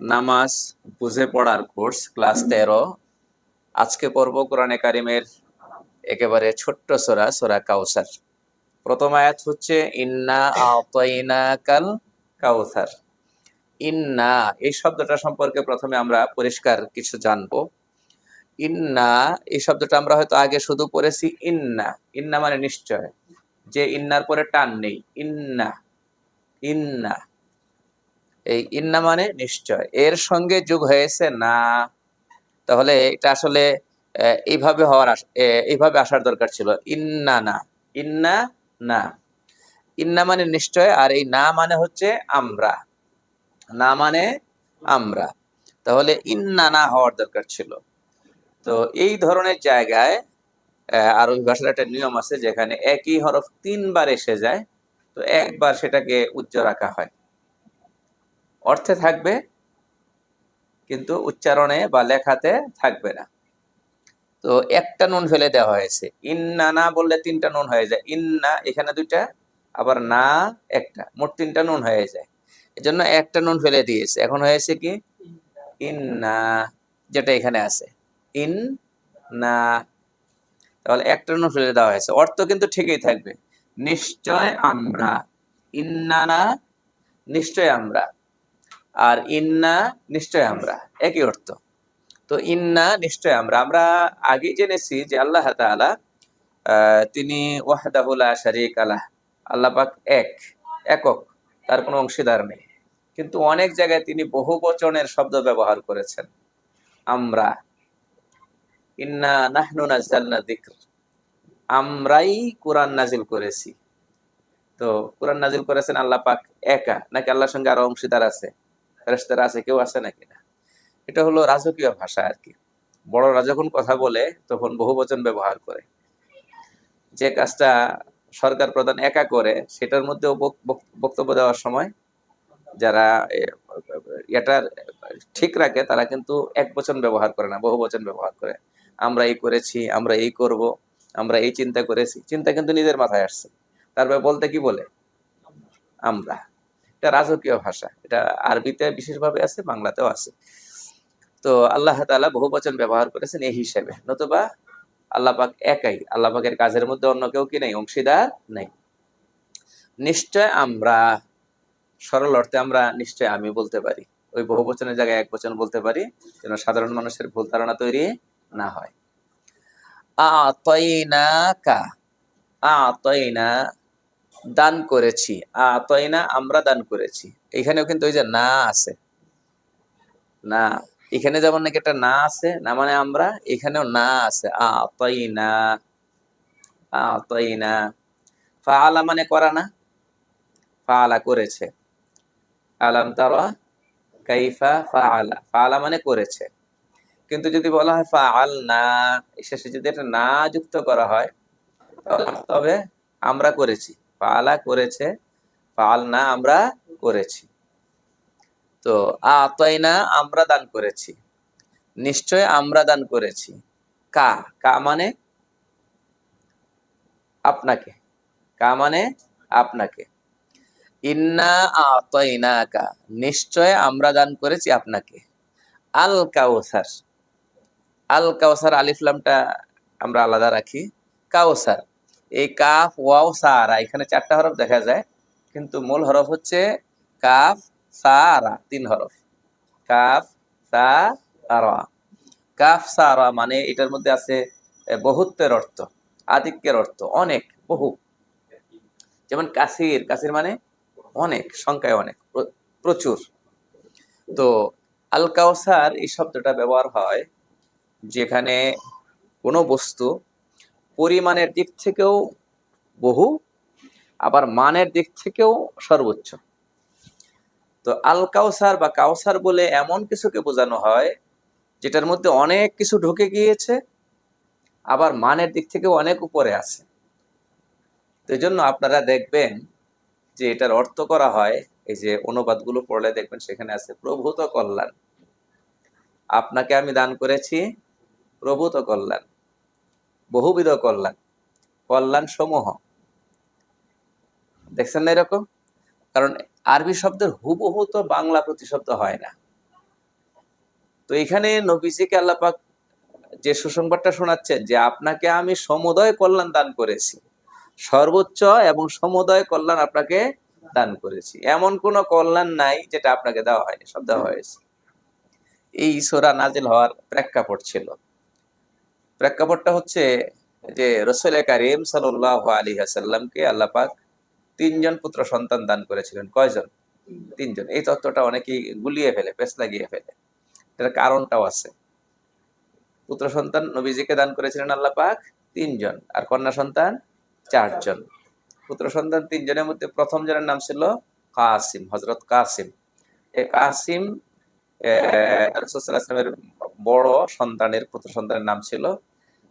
নামাজ, বুঝে পড়ার কোর্স ক্লাস তেরো। আজকে পর্ব কোরআনে কারিমের একেবারে ছোট্ট সোরা সোরা কাউসার। প্রথম আয়াত হচ্ছে, ইন্না আতাইনা কাল কাউসার। ইন্না, এই শব্দটা সম্পর্কে প্রথমে আমরা পরিষ্কার কিছু জানব। ইন্না, এই শব্দটা আমরা হয়তো আগে শুধু পড়েছি, ইন্না। ইন্না মানে নিশ্চয়। যে ইন্নার পরে টান নেই, ইন্না। ইন্না। এই ইন্না মানে নিশ্চয়। এর সঙ্গে যোগ হয়েছে না। তাহলে এটা আসলে এইভাবে হওয়ার এইভাবে আসার দরকার ছিল। ইন্না না। ইন্না না। ইন্না মানে নিশ্চয় আর এই না মানে হচ্ছে আমরা। না মানে আমরা। তাহলে ইন্না না হওয়ার দরকার ছিল। তো এই ধরনের জায়গায় আরবি ভাষার একটা নিয়ম আছে যেখানে একই হরফ তিনবার এসে যায়। তো একবার সেটাকে উচ্চ রাখা হয়। অর্থে থাকবে, কিন্তু উচ্চারণে বা লেখাতে থাকবে না। তো একটা নুন ফেলে দেওয়া হয়েছে। ইন্না না বললে তিনটা নুন হয়ে যায়। ইন্না এখানে দুইটা, আবার না একটা। মোট তিনটা নুন হয়ে যায়। এজন্য একটা নুন ফেলে দিয়েছে। এখন হয়েছে কি? ইন্না, যেটা এখানে আছে। ইন না তাহলে একটা নুন ফেলে দেওয়া হয়েছে। অর্থ কিন্তু ঠিকই থাকবে। নিশ্চয় আমরা। ইন্না না, নিশ্চয় আমরা। আর ইন্না নিশ্চয় আমরা একই অর্থ। তো ইন্না নিশ্চয় আমরা আমরা আগে জেনেছি যে আল্লাহ আহ, তিনি ওয়াহদাহুলা শারিক আলাহ আল্লাহ পাক এক একক তার কোনো অংশীদার নেই। কিন্তু অনেক জায়গায় তিনি বহু বচনের শব্দ ব্যবহার করেছেন। আমরা ইন্না নাহনু নাযালনা যিকর আমরাই কোরআন নাজিল করেছি। তো কোরআন নাজিল করেছেন আল্লাহ পাক একা নাকি আল্লাহর সঙ্গে আরও অংশীদার আছে? ফেরেশতারা আছে কেউ আছে নাকি না? এটা হলো রাজকীয় ভাষা আর কি। বড়রা যখন কথা বলে তখন বহু বচন ব্যবহার করে। যে কাজটা সরকার প্রধান একা করে সেটার মধ্যেও বক- বক- বক্তব্য দেওয়ার সময় যারা এ, এটার ঠিক রাখে তারা কিন্তু এক বচন ব্যবহার করে না বহু বচন ব্যবহার করে। আমরা এই করেছি আমরা এই করব আমরা এই চিন্তা করেছি। চিন্তা কিন্তু নিজের মাথায় আসছে। তারপরে বলতে কি বলে? আমরা। এটা রাজকীয় ভাষা। এটা আরবিতে বিশেষভাবে আছে, বাংলাতেও আছে। তো আল্লাহ তাআলা বহু বচন ব্যবহার করেছেন এই হিসেবে। নতুবা আল্লাহ পাক একাই, আল্লাহ পাকের কাজের মধ্যে অন্য কেউ কি নেই, অংশীদার নেই। নিশ্চয় আমরা, সরল অর্থে আমরা নিশ্চয় আমি বলতে পারি। ওই বহু বচনের জায়গায় এক বচন বলতে পারি, যেন সাধারণ মানুষের ভুল ধারণা তৈরি না হয়। আতইনাকা আতইনা দান করেছি, আতইনা আমরা দান করেছি। এখানেও কিন্তু ওই যে না আছে। না, এখানে যেমন নাকি একটা না আছে, না মানে আমরা, এখানেও না আছে, আতইনা আতইনা। ফাআলা মানে করা না, ফাআলা করেছে। আলাম তারা কাইফা ফাআলা ফাআলা মানে করেছে। কিন্তু যদি বলা হয় ফাআল না শেষে যদি এটা না যুক্ত করা হয়, তবে আমরা করেছি। ফাআলা করেছে ফাআল না আমরা করেছি। তো আতাইনা আমরা দান করেছি, নিশ্চয় আমরা দান করেছি। কা কা মানে? আপনাকে। কা মানে? আপনাকে। ইন্না আতাইনাকা নিশ্চয় আমরা দান করেছি আপনাকে। আল কাউসার। আল কাউসার আলিফলামটা আমরা আলাদা রাখি। কাউসার। এই কাফ ওয়াও, সারা। এখানে চারটা হরফ দেখা যায়, কিন্তু মূল হরফ হচ্ছে কাফ, সারা, তিন হরফ। কাফ, সারা। কাফ, সারা মানে এটার মধ্যে আছে বহুত্বের অর্থ, আধিক্যের অর্থ, অনেক, বহু। যেমন কাসির কাসির মানে অনেক, সংখ্যায় অনেক, প্র- প্রচুর। তো আল কাউসার এই শব্দটা ব্যবহার হয় যেখানে কোনো বস্তু পরিমাণের দিক থেকেও বহু, আবার মানের দিক থেকেও সর্বোচ্চ। তো আল কাউসার বা কাউসার বলে এমন কিছুকে বোঝানো হয়, যেটার মধ্যে অনেক কিছু ঢুকে গিয়েছে, আবার মানের দিক থেকেও অনেক উপরে আছে। তো জন্য আপনারা দেখবেন যে এটার অর্থ করা হয়, এই যে অনুবাদগুলো পড়লে দেখবেন সেখানে আছে, প্রভূত কল্যাণ। আপনাকে আমি দান করেছি, প্রভূত কল্যাণ। বহুবিধ কল্যাণ কল্যাণ সমূহ দেখছেন না এরকম? কারণ আরবি শব্দের হুবহু তো বাংলা প্রতিশব্দ হয় না। তো এখানে নবীজিকে আল্লাপাক যে সুসংবাদটা শোনাচ্ছেন যে আপনাকে আমি সমুদয় কল্যাণ দান করেছি, সর্বোচ্চ এবং সমুদয় কল্যাণ আপনাকে দান করেছি। এমন কোন কল্যাণ নাই যেটা আপনাকে দেওয়া হয়নি, সব দেওয়া হয়েছে। এই সোরা নাজিল হওয়ার প্রেক্ষাপট ছিল। প্রেক্ষাপটটা হচ্ছে যে রসুল করিম সাল্লাহ আলী আসাল্লামকে আল্লাপাক তিনজন পুত্র সন্তান দান করেছিলেন। কয়জন? তিনজন। এই তত্ত্বটা অনেকেই গুলিয়ে ফেলে পেস লাগিয়ে ফেলে। এটার কারণটাও আছে। পুত্র সন্তান নবীজিকে দান করেছিলেন আল্লাহ পাক তিনজন, আর কন্যা সন্তান চারজন। পুত্র সন্তান তিনজনের মধ্যে প্রথম জনের নাম ছিল কাসিম হজরত কাসিম। এই কাসিম বড় সন্তানের, পুত্র সন্তানের নাম ছিল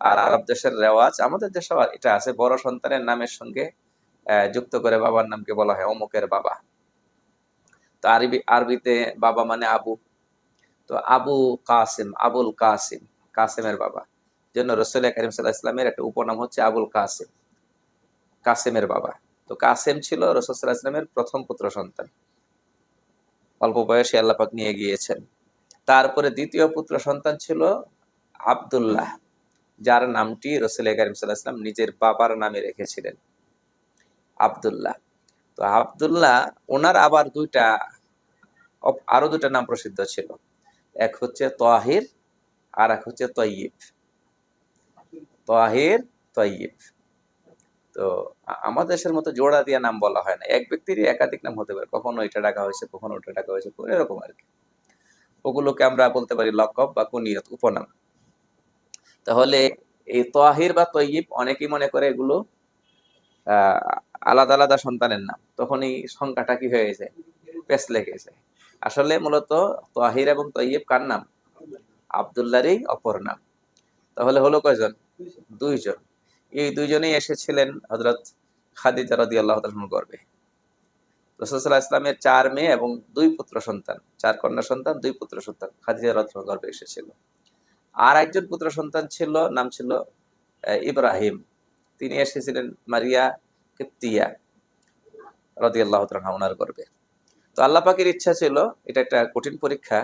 আর আরব দেশের রেওয়াজ, আমাদের দেশে এটা আছে। বড় সন্তানের নামের সঙ্গে যুক্ত করে বাবার নামকে বলা হয় অমুকের বাবা। তো আরবি, আরবিতে বাবা মানে আবু। তো আবু কাসিম, আবুল কাসিম, কাসিমের বাবা। জন্য রসুল করিম সাল্লাহ ইসলামের একটা উপনাম হচ্ছে আবুল কাসিম, কাসিমের বাবা। তো কাসিম ছিল রসুল সাল্লাহ ইসলামের প্রথম পুত্র সন্তান। অল্প বয়সে আল্লাপাক নিয়ে গিয়েছেন। তারপরে দ্বিতীয় পুত্র সন্তান ছিল আব্দুল্লাহ। যার নামটি রসুল করিম সাল্লাহ ইসলাম নিজের বাবার নামে রেখেছিলেন, আব্দুল্লাহ। তো আব্দুল্লাহ, ওনার আবার দুইটা আরও দুটা নাম প্রসিদ্ধ ছিল। এক হচ্ছে তোয়াহির আর এক হচ্ছে তয়িব। তোয়াহির তয়িব। তো আমাদের দেশের মতো জোড়া দিয়া নাম বলা হয় না। এক ব্যক্তিরই একাধিক নাম হতে পারে। কখনো এটা ডাকা হয়েছে, কখনো ওটা ডাকা হয়েছে এরকম আর কি। ওগুলোকে আমরা বলতে পারি লকব বা কুনিয়ত, উপনাম। তাহলে এই তোয়াহির বা তয়িব অনেকেই মনে করে এগুলো আহ আলাদা আলাদা সন্তানের নাম। তখন এই সংখ্যাটা কি হয়ে যায় পেস লেগে যায় আসলে মূলত তোয়াহির এবং তৈয়ব কার নাম? আবদুল্লারই অপর নাম। তাহলে হলো কয়জন? দুইজন। এই দুইজনেই এসেছিলেন হজরত খাদিজা রদি আল্লাহ গর্বে। রসুল্লাহ ইসলামের চার মেয়ে এবং দুই পুত্র সন্তান, চার কন্যা সন্তান, দুই পুত্র সন্তান খাদিজা রদ গর্বে এসেছিল। আর একজন পুত্র সন্তান ছিল, নাম ছিল ইব্রাহিম। তিনি এসেছিলেন মারিয়া কিপ্তিয়া রদি আল্লাহ ওনার গর্বে তো আল্লাহ পাকের ইচ্ছা ছিল, এটা একটা কঠিন পরীক্ষা,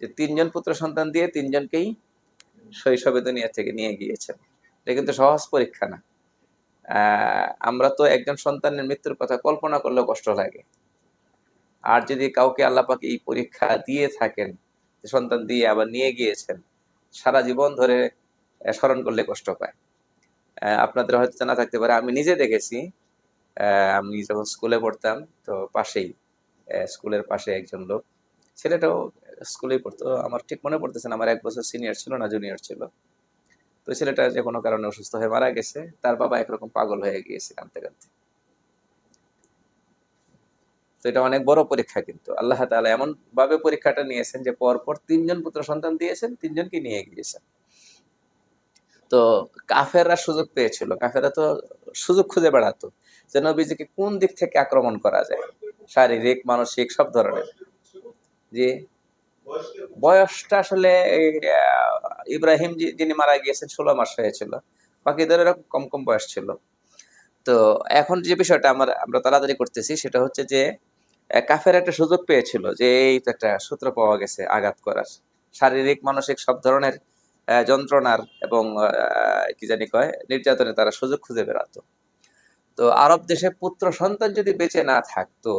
যে তিনজন পুত্র সন্তান দিয়ে তিনজনকেই শৈশবে দুনিয়া থেকে নিয়ে গিয়েছেন। এটা কিন্তু সহজ পরীক্ষা না। আমরা তো একজন সন্তানের মৃত্যুর কথা কল্পনা করলেও কষ্ট লাগে। আর যদি কাউকে আল্লাহ পাক এই পরীক্ষা দিয়ে থাকেন সন্তান দিয়ে আবার নিয়ে গিয়েছেন সারা জীবন ধরে স্মরণ করলে কষ্ট পায়। আপনাদের হয়তো জানা থাকতে পারে, আমি নিজে দেখেছি। আমি যখন স্কুলে পড়তাম, তো পাশেই স্কুলের পাশে একজন লোক, ছেলেটাও স্কুলেই পড়তো। আমার ঠিক মনে পড়তেছে না, আমার এক বছর সিনিয়র ছিল না, জুনিয়র ছিল। তো ছেলেটা যে কোনো কারণে অসুস্থ হয়ে মারা গেছে, তার বাবা একরকম পাগল হয়ে গিয়েছে কাঁদতে কাঁদতে। তো এটা অনেক বড় পরীক্ষা কিন্তু। আল্লাহ তাআলা এমন ভাবে পরীক্ষাটা নিয়েছেন যে পরপর তিনজন পুত্র সন্তান দিয়েছেন, তিনজনকে নিয়ে গিয়েছেন। তো কাফেররা সুযোগ পেয়েছিল। কাফেররা তো সুযোগ খুঁজে বেড়াতো যে নবীজিকে কোন দিক থেকে আক্রমণ করা যায়। শারীরিক, মানসিক, সব ধরনের। যে বয়সটা আসলে ইব্রাহিম যিনি মারা গিয়েছেন, ষোলো মাস হয়েছিল। বাকিদের এরকম কম কম বয়স ছিল। তো এখন যে বিষয়টা আমরা আমরা তাড়াতাড়ি করতেছি, সেটা হচ্ছে যে কাফের একটা সুযোগ পেয়েছিল যে এই তো একটা সূত্র পাওয়া গেছে আঘাত করার। শারীরিক, মানসিক সব ধরনের যন্ত্রণার এবং কি জানি কয় নির্যাতনে তারা সুযোগ খুঁজে বেড়াতো। তো আরব দেশে পুত্র সন্তান যদি বেঁচে না থাকতো,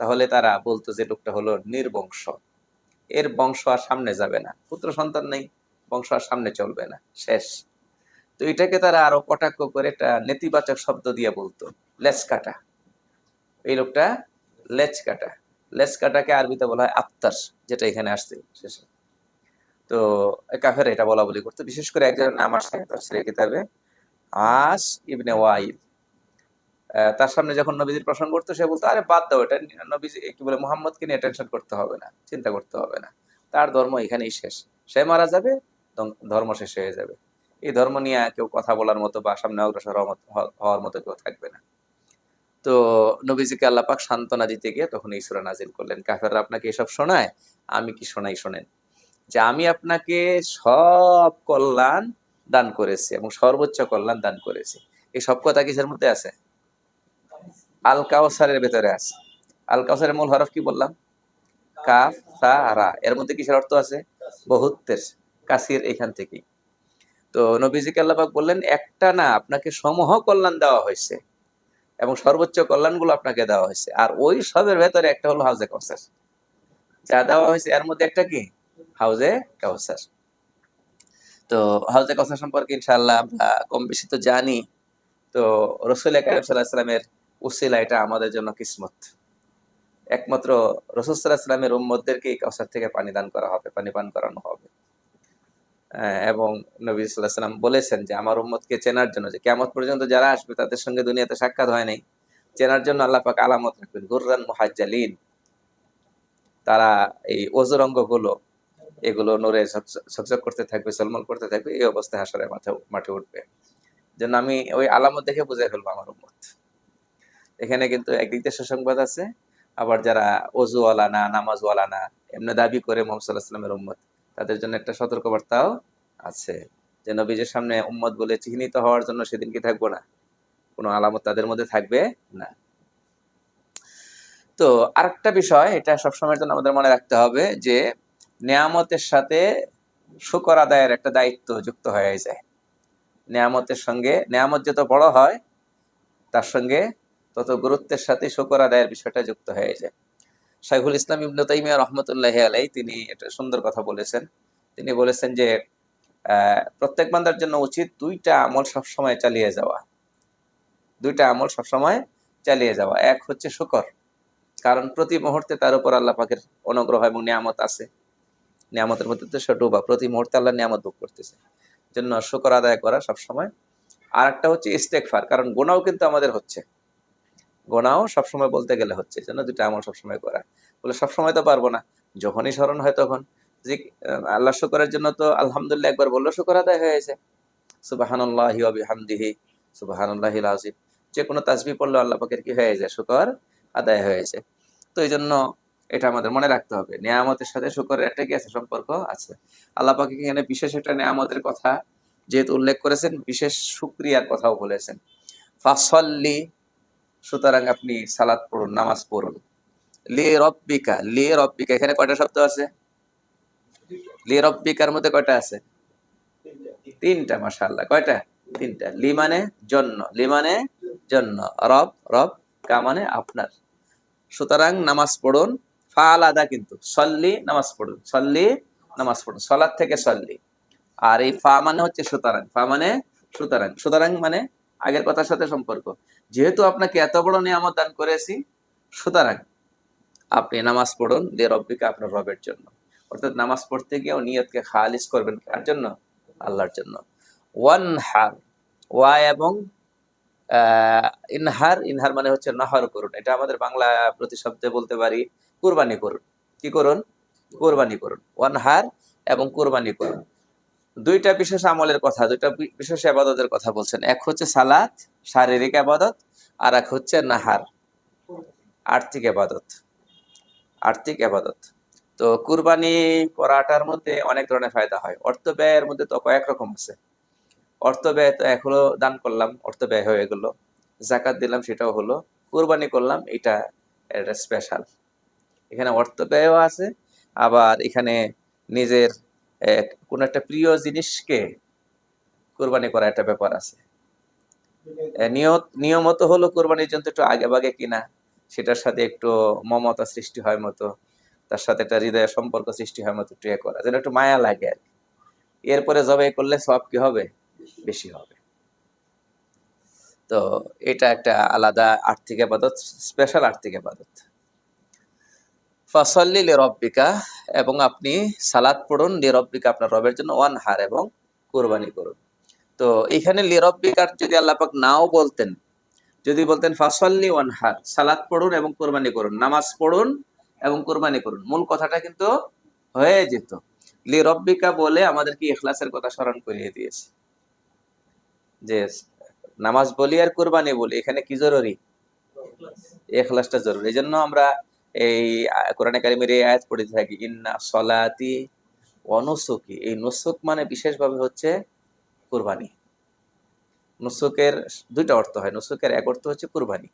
তাহলে তারা বলতো যে লোকটা হলো নির্বংশ। এর বংশ আর সামনে যাবে না। পুত্র সন্তান নেই, বংশ আর সামনে চলবে না। শেষ। তো এটাকে তারা আরও কটাক্ষ করে একটা নেতিবাচক শব্দ দিয়ে বলতো লেজ কাটা এই লোকটা লেজ কাটা কাটাকে আরবিতে বলা হয় আত্মার যেটা এখানে আসছে শেষে। তো কাফের এটা বলা বলি বিশেষ করে একজন আসছে তাফসীরের কিতাবে, আস ইবনে ওয়াইল তার সামনে যখন নবীজির প্রসঙ্গ করতো সে বলতো, আরে বাদ দাও এটা, নবীজি কি বলে, মোহাম্মদকে নিয়ে টেনশন করতে হবে না, চিন্তা করতে হবে না। তার ধর্ম এখানেই শেষ। সে মারা যাবে ধর্ম শেষ হয়ে যাবে। এই ধর্ম নিয়ে কেউ কথা বলার মতো বা সামনে অগ্রসর হওয়ার মতো কেউ থাকবে না। তো নবীজিকে আল্লাহ পাক সান্ত্বনা দিতে গিয়ে তখন এই সূরা নাজিল করলেন। কাফেররা আপনাকে এসব শোনায়? আমি কি শোনাই শোনেন? যে আমি আপনাকে সব কল্যাণ দান করেছি এবং সর্বোচ্চ কল্যাণ দান করেছি। এই সব কথা কিসের মধ্যে আছে? আল কাউসারের ভেতরে আছে। আল কাউসারের মূল হরফ কি বললাম? কাফ, সা, রা। এর মধ্যে কিসের অর্থ আছে? বহুত্বের, কাসির এখান থেকেই। তো নবীজিকে আল্লাপাক বললেন, একটা না, আপনাকে সমূহ কল্যাণ দেওয়া হয়েছে। এবং সর্বোচ্চ কল্যাণগুলো আপনাকে দেওয়া হয়েছে। আর ওই সবের ভেতরে একটা হলো হাউজে কাউসার। যা দেওয়া হয়েছে, এর মধ্যে একটা কি? হাউজে কাউসার। তো হাউজে কাউসার সম্পর্কে ইনশাআল্লাহ আমরা কম বেশি তো জানি। তো রসুল সাল্লামের উসিলা এটা আমাদের জন্য কিসমত। একমাত্র রসুল সাল্লাহ সাল্লামের উম্মদদেরকে এই কাউসার থেকে পানি দান করা হবে, পানি পান করানো হবে। এবং নবী সাল্লাহ বলেছেন যে, আমার উম্মতকে চেনার জন্য যে কেমন পর্যন্ত যারা আসবে তাদের সঙ্গে দুনিয়াতে সাক্ষাৎ হয় নাই। চেনার জন্য আল্লাহ পাক আলামত রাখবেন। গুররান মুহাজ্জালিন। তারা এই অজরঙ্গগুলো এগুলো নূরে ঝকঝক- করতে থাকবে সলমল করতে থাকবে, এই অবস্থায় হাসরের মাঠে মাঠে উঠবে। জন্য আমি ওই আলামত দেখে বুঝে ফেলব আমার উম্মত। এখানে কিন্তু একদিক দিয়ে সুসংবাদ আছে, আবার যারা অজুওয়ালা না, নামাজওয়ালা না, এমনি দাবি করে মোহাম্মদ সাল্লাহ সাল্লামের উম্মত। তাদের জন্য একটা সতর্কবার্তাও আছে যে নবীজের সামনে উম্মত বলে চিহ্নিত হওয়ার জন্য সেদিন কি থাকব না? কোনো আলামত তাদের মধ্যে থাকবে না। তো আরেকটা বিষয়, এটা সবসময়ের জন্য আমাদের মনে রাখতে হবে যে নেয়ামতের সাথে শুকর আদায়ের একটা দায়িত্ব যুক্ত হয়ে যায়। নেয়ামতের সঙ্গে, নেয়ামত যত বড় হয়, তার সঙ্গে তত গুরুত্বের সাথে শুকর আদায়ের বিষয়টা যুক্ত হয়ে যায়। শাইখুল ইসলাম ইবনু তাইমিয়া রহমতুল্লাহ আলাই তিনি একটা সুন্দর কথা বলেছেন। তিনি বলেছেন যে প্রত্যেক বান্দার জন্য উচিত দুইটা আমল সবসময় চালিয়ে যাওয়া। দুইটা আমল সবসময় চালিয়ে যাওয়া। এক হচ্ছে শুকর, কারণ প্রতি মুহূর্তে তার উপর আল্লাহ পাকের অনুগ্রহ এবং নিয়ামত আছে। নিয়ামতের মধ্যে তো সেটু বা প্রতি মুহূর্তে আল্লাহ নিয়ামত ভোগ করতেছে। জন্য শুকর আদায় করা সবসময়। আর একটা হচ্ছে ইস্তেকফার কারণ গোনাও কিন্তু আমাদের হচ্ছে। গোনাও সবসময় বলতে গেলে হচ্ছে যেন দুটা আমল সবসময় করা। বলে সবসময় তো পারব না। যখনই স্মরণ হয় তখন। যে আল্লাহ শুকরের জন্য তো আলহামদুলিল্লাহ একবার বলল শুকর আদায় হয়েছে সুবাহানুল্লাহি হামদিহি সুবাহানুল্লাহি আজিম যে কোনো তাসবি পড়লে আল্লাহ পাকের কি হয়ে যায়? শুকর আদায় হয়েছে তো এই জন্য এটা আমাদের মনে রাখতে হবে। নিয়ামতের সাথে শুকরের একটা কি আছে? সম্পর্ক আছে। আল্লাহ পাকে এখানে বিশেষ একটা নিয়ামতের কথা যেহেতু উল্লেখ করেছেন, বিশেষ সুক্রিয়ার কথাও বলেছেন। ফাসল্লি সুতরাং আপনি সালাত পড়ুন, নামাজ পড়ুন। লে রব্বিকা লে রব্বিকা, এখানে কয়টা শব্দ আছে? লে রব্বিকার মধ্যে কয়টা আছে? তিনটা, মাশাআল্লাহ। কয়টা? তিনটা। লি মানে জন্য। লি মানে জন্য। রব রব, কা মানে আপনার। সুতরাং নামাজ পড়ুন ফা আলাদা কিন্তু। সল্লি, নামাজ পড়ুন। সল্লি, নামাজ পড়ুন। সলাদ থেকে সল্লি। আর এই ফা মানে হচ্ছে সুতরাং। ফা মানে সুতরাং। সুতরাং মানে আগের কথার সাথে সম্পর্ক। যেহেতু আপনাকে এত বড় নিয়ামত দান করেছি, সুতরাং আপনি নামাজ পড়ুন, দিয়ে রব্বিকে আপনার রবের জন্য। অর্থাৎ নামাজ পড়তে গিয়েও নিয়তকে খালিস করবেন কার জন্য? আল্লাহর জন্য। ওয়ান হার ওয়া এবং ইনহার ইনহার মানে হচ্ছে নহর করুন। এটা আমাদের বাংলা প্রতিশব্দে বলতে পারি, কুরবানি করুন। কি করুন? কুরবানি করুন। ওয়ান হার এবং কুরবানি করুন। দুইটা বিশেষ আমলের কথা, দুইটা বিশেষ আবাদতের কথা বলছেন। এক হচ্ছে সালাত, শারীরিক আবাদত আর এক হচ্ছে নাহার, আর্থিক আবাদত আর্থিক আবাদত তো কুরবানি করাটার মধ্যে অনেক ধরনের ফায়দা হয়। অর্থ ব্যয়ের মধ্যে তো কয়েক রকম আছে। অর্থ ব্যয় তো এক হলো দান করলাম, অর্থ ব্যয় হয়ে গেল। জাকাত দিলাম, সেটাও হলো। কুরবানি করলাম, এটা এটা স্পেশাল এখানে অর্থ ব্যয়ও আছে, আবার এখানে নিজের কোন একটা প্রিয় জিনিসকে কোরবানি করা একটা ব্যাপার আছে। নিয়মত হলো কোরবানির জন্য একটু আগে ভাগে কিনা, সেটার সাথে একটু মমতা সৃষ্টি হয় মতো, তার সাথে একটা হৃদয়ের সম্পর্ক সৃষ্টি হয় মতো একটু ইয়ে করা, যেন একটু মায়া লাগে আর। এরপরে জবাই করলে সব কি হবে? বেশি হবে। তো এটা একটা আলাদা আর্থিক আবাদত স্পেশাল আর্থিক আবাদত ফসল্লি লে রব্বিকা এবং আপনি সালাদ পড়ুন লে রব্বিকা আপনার রবের জন্য ওয়ান হার এবং কোরবানি করুন। তো এখানে লে রব্বিকার যদি আল্লাপাক নাও বলতেন, যদি বলতেন ফাসল্লি ওয়ান হার সালাদ পড়ুন এবং কোরবানি করুন, নামাজ পড়ুন এবং কোরবানি করুন, মূল কথাটা কিন্তু হয়ে যেত। লি রব্বিকা বলে আমাদেরকে ইখলাসের কথা স্মরণ করিয়ে দিয়েছে। যে নামাজ বলি আর কোরবানি বলি, এখানে কি জরুরি? এখলাসটা জরুরি। এই জন্য আমরা এই কোরআনে কারিমের এই আয়াত পড়ে থাকি, ইন্না সলাতি অনুসুকি এই নুসুক মানে বিশেষভাবে হচ্ছে কুরবানি। নুসুকের দুইটা অর্থ হয়, নুসুকের এক অর্থ হচ্ছে কুরবানি,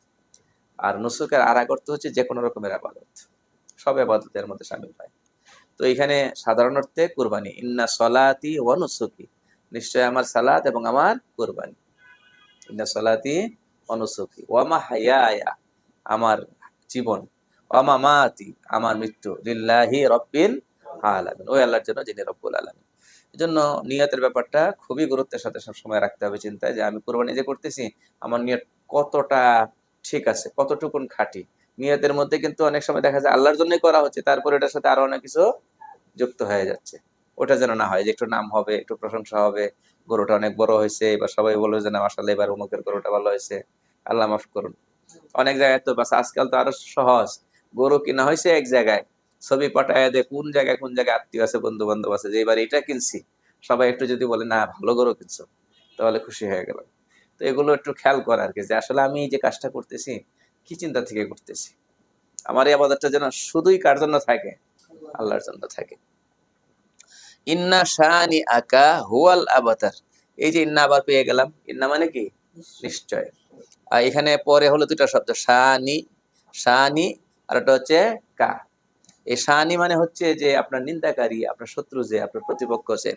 আর নুসুকের আর এক অর্থ হচ্ছে যে কোনো রকমের আবাদত, সব আবাদতের মধ্যে সামিল হয়। তো এখানে সাধারণ অর্থে কুরবানি, ইন্না সলাতি ওয়ানুসুকি নিশ্চয় আমার সালাত এবং আমার কুরবানি। ইন্না সলাতি অনুসুকি ওয়ামা হায়ায়া আমার জীবন। ওয়ামা মাতি আমার মৃত্যু। লিল্লাহি রব্বিল আলামিন। ওই আল্লাহর জন্য যিনি রব্বুল আলামিন। এই জন্য নিয়তের ব্যাপারটা খুবই গুরুত্বের সাথে রাখতে হবে চিন্তায় যে আমি যে করতেছি, আমার নিয়ত কতটা ঠিক আছে, কতটুকুন খাঁটি। নিয়তের মধ্যে কিন্তু অনেক সময় দেখা যায় আল্লাহর জন্যই করা হচ্ছে, তারপরে এটার সাথে আরও অনেক কিছু যুক্ত হয়ে যাচ্ছে। ওটা যেন না হয় যে একটু নাম হবে, একটু প্রশংসা হবে, গরুটা অনেক বড় হয়েছে, এবার সবাই বলবে যে না আসলে এবার অমুকের গরুটা ভালো হয়েছে, আল্লাহ মাফ করুন। অনেক জায়গায় তো বাস, আজকাল তো আরও সহজ। গরু কিনা হয়েছে এক জায়গায়। ছবি পাঠায় দে কোন জায়গায় কোন জায়গায় আত্মীয় আছে বন্ধু বান্ধব আছে, যে এবার এটা কিনছি। সবাই একটু যদি বলে, না, ভালো গরু কিনছো, তাহলে খুশি হয়ে গেল তো এগুলো একটু খেয়াল করা আর কি, যে আসলে আমি যে কাজটা করতেছি, কি চিন্তা থেকে করতেছি? আমার এই আবাদতটা যেন শুধুই কার জন্য থাকে? আল্লাহর জন্য থাকে। ইন্না শানি আকা হুয়াল আবাতার। এই যে ইন্না আবার পেয়ে গেলাম। ইন্না মানে কি? নিশ্চয়। আর এখানে পরে হলো দুটা শব্দ, শানি শানি আর একটা হচ্ছে কা। এই শানি মানে হচ্ছে যে আপনার নিন্দাকারী, আপনার শত্রু যে, আপনার প্রতিপক্ষ যে।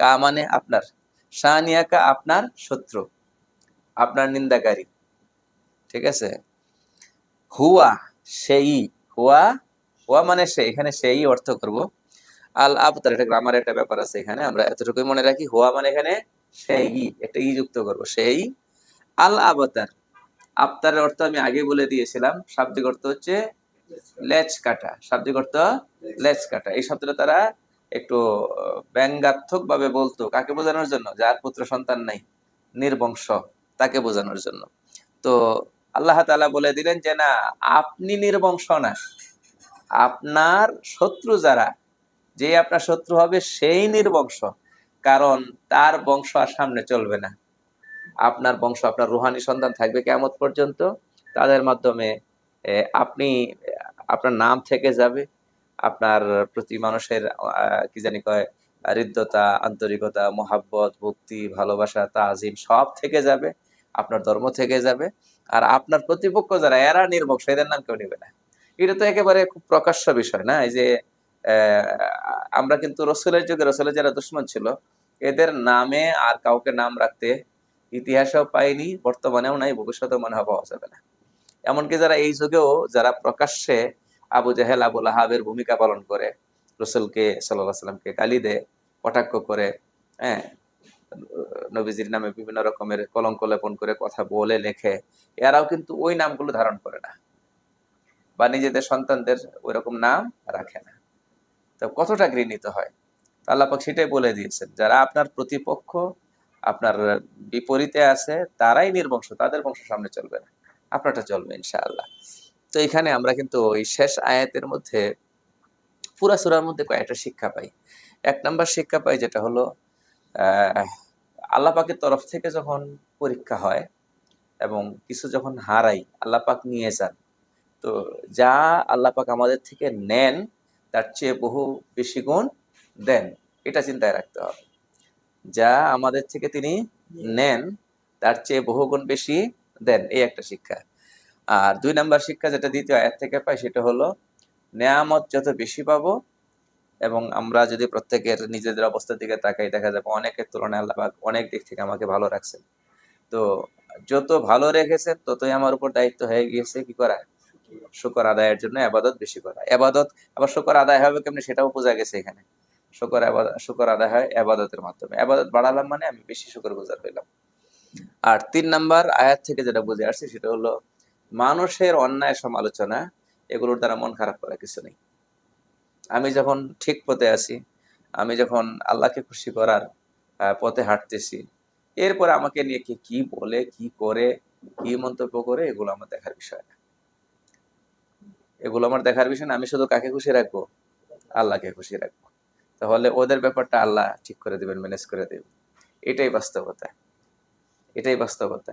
কা মানে আপনার। শানি আকা আপনার শত্রু, আপনার নিন্দাকারী। ঠিক আছে? হুয়া, সেই। হুয়া হুয়া মানে সে, এখানে সেই অর্থ করব। আল আবতার, এটা গ্রামার একটা ব্যাপার আছে এখানে, আমরা এতটুকুই মনে রাখি। হুয়া মানে এখানে সেই, একটা ই যুক্ত করব, সেই। আল আবতার, আবতারের অর্থ আমি আগে বলে দিয়েছিলাম। শাব্দিক অর্থ হচ্ছে কাটা। শাব্দিক অর্থ কাটা। এই শব্দটা তারা একটু ব্যঙ্গাত্মক ভাবে বলতো। কাকে বোঝানোর জন্য? যার পুত্র সন্তান নাই, নির্বংশ, তাকে বোঝানোর জন্য। তো আল্লাহ তাআলা বলে দিলেন যে, না, আপনি নির্বংশ না। আপনার শত্রু যারা যে আপনার শত্রু হবে সেই নির্বংশ। কারণ তার বংশ আর সামনে চলবে না। আপনার বংশ, আপনার রুহানি সন্তান থাকবে কেমন পর্যন্ত। তাদের মাধ্যমে আপনি আপনার নাম থেকে যাবে, আপনার প্রতি মানুষের কি জানি কয়, হৃদ্যতা, আন্তরিকতা, মোহাব্বত, ভক্তি, ভালোবাসা, তাজিম সব থেকে যাবে, আপনার ধর্ম থেকে যাবে, আর আপনার প্রতিপক্ষ যারা, এরা নির্বংশ এদের নাম কেউ নেবে না। এটা তো একেবারে খুব প্রকাশ্য বিষয়, না? এই যে আমরা কিন্তু রসুলের যুগে, রসুলের যারা দুশ্মন ছিল, এদের নামে আর কাউকে নাম রাখতে ইতিহাসেও পাইনি, বর্তমানেও নাই, ভবিষ্যতেও মনে পাওয়া যাবে না। এমনকি যারা এই যুগেও যারা প্রকাশ্যে আবু জাহেল আবুল আহাবের ভূমিকা পালন করে, রসুলকে সাল্লাহ সাল্লামকে গালি দেয়, কটাক্ষ করে হ্যাঁ নবীজির নামে বিভিন্ন রকমের কলঙ্ক লেপন করে কথা বলে, লেখে, এরাও কিন্তু ওই নামগুলো ধারণ করে না বা নিজেদের সন্তানদের ওই রকম নাম রাখে না। তো কতটা ঘৃণিত হয়? আল্লাপাক সেটাই বলে দিয়েছেন, যারা আপনার প্রতিপক্ষ, আপনার বিপরীতে আছে, তারাই নির্বংশ, তাদের বংশ সামনে চলবে না। আপনারটা চলবে, ইনশাআল্লাহ। তো এখানে আমরা কিন্তু ওই শেষ আয়াতের মধ্যে, পুরা সুরার মধ্যে কয়েকটা শিক্ষা পাই। এক নাম্বার শিক্ষা পাই যেটা হলো আল্লাহ তরফ থেকে যখন পরীক্ষা হয় এবং কিছু যখন হারাই, আল্লাহ পাক নিয়ে যান, তো যা আল্লাহ পাক আমাদের থেকে নেন, তার চেয়ে বহু বেশি গুণ দেন, এটা চিন্তায় রাখতে হবে। যা আমাদের থেকে তিনি নেন, তার চেয়ে বহুগুণ বেশি দেন, এই একটা শিক্ষা। আর দুই নাম্বার শিক্ষা যেটা দ্বিতীয় আয়াত থেকে পাই, সেটা হলো, নেয়ামত যত বেশি পাবো এবং আমরা যদি প্রত্যেকের নিজেদের অবস্থার দিকে তাকাই, দেখা যাবে অনেকের তুলনায় আল্লাহ অনেক দিক থেকে আমাকে ভালো রাখছেন। তো যত ভালো রেখেছেন, ততই আমার উপর দায়িত্ব হয়ে গিয়েছে কি করা? শুকর আদায়ের জন্য আবাদত বেশি করা। আবাদত, আবার শুকর আদায় হবে কেমনি সেটাও বোঝা গেছে এখানে। শুকর আবাদ- শুকর আদায় হয় আবাদতের মাধ্যমে। আবাদত বাড়ালাম মানে আমি বেশি শুকর গুজার হইলাম। আর তিন নাম্বার আয়াত থেকে যেটা বুঝে আসছে সেটা হলো, মানুষের অন্যায় সমালোচনা এগুলোর দ্বারা মন খারাপ করা কিছু নেই। আমি যখন ঠিক পথে আছি, আমি যখন আল্লাহকে খুশি করার পথে হাঁটতেছি, এরপরে আমাকে নিয়ে কে কি বলে, কি করে, কি মন্তব্য করে, এগুলো আমার দেখার বিষয় না। এগুলো আমার দেখার বিষয় না, আমি শুধু কাকে খুশি রাখব? আল্লাহকে খুশি রাখব। তাহলে ওদের ব্যাপারটা আল্লাহ ঠিক করে দিবেন, ম্যানেজ করে দিবেন। এটাই বাস্তবতা। এটাই বাস্তবতা।